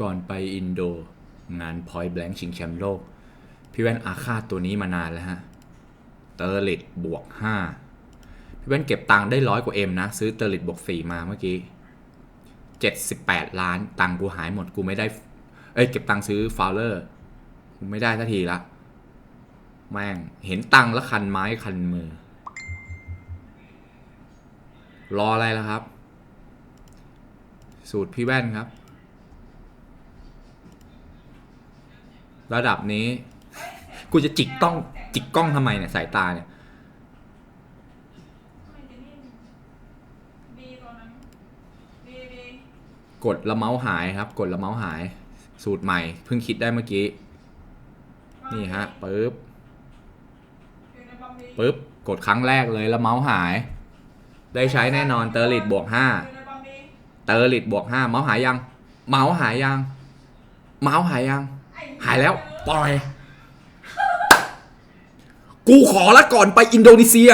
ก่อนไปอินโด งานพอยแบง k ชิงแชมป์โลก พี่แว่นอาฆาตตัวนี้มานานแล้วฮะ เตอร์ลิตบวกห้าพี่แว่นเก็บตังค์ได้ร้อยกว่าเอ็มนะ ซื้อเตอร์ลิตบวกสี่มาเมื่อกี้เจ็ดสิบแปดล้านตังค์กูหายหมดกูไม่ได้ เอ้ย เก็บตังค์ซื้อฟาวเลอร์กูไม่ได้สักทีละแม่งเห็นตังค์แล้วคันไม้คันมือ รออะไรล่ะครับ สูตรพี่แว่นครับ ระดับนี้ กูจะจิกต้องจิกกล้องทำไมเนี่ยสายตาเนี่ยกดละเมาส์หายครับ กดละเมาส์หาย สูตรใหม่ เพิ่งคิดได้เมื่อกี้ นี่ฮะปึ๊บปึ๊บ กดครั้งแรกเลยละเมาส์หาย ได้ใช้แน่นอนเตอร์ลิตบวกห้าเตอร์ลิตบวกห้าเมาส์หายยัง เมาส์หายยัง เมาส์หายยัง หายแล้วปล่อย กูขอละก่อนไปอินโดนีเซีย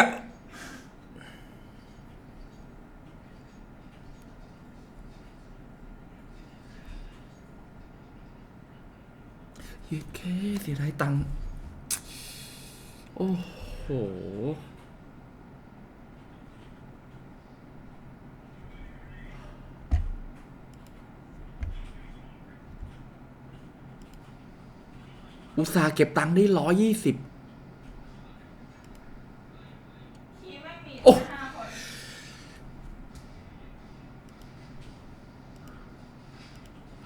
เย็ดเคเสียดายตังค์โอ้โห อุตส่าห์เก็บตังค์ได้ร้อยยี่สิบคีย์ไม่มีโอ้ห้าคน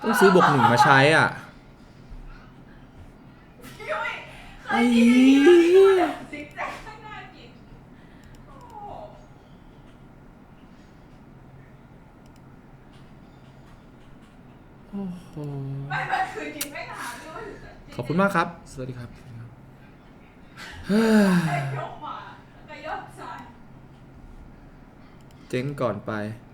ต้องซื้อบวกหนึ่งมาใช้อะยุ้ยไอ้ ซิกแซกไม่น่ากินโอ้โห โอ้โห ไม่ไม่คือกินไม่นานด้วยขอบคุณมากครับ สวัสดีครับยกมาแล้วก็ยกซ้าย เจ๊งก่อนไปเ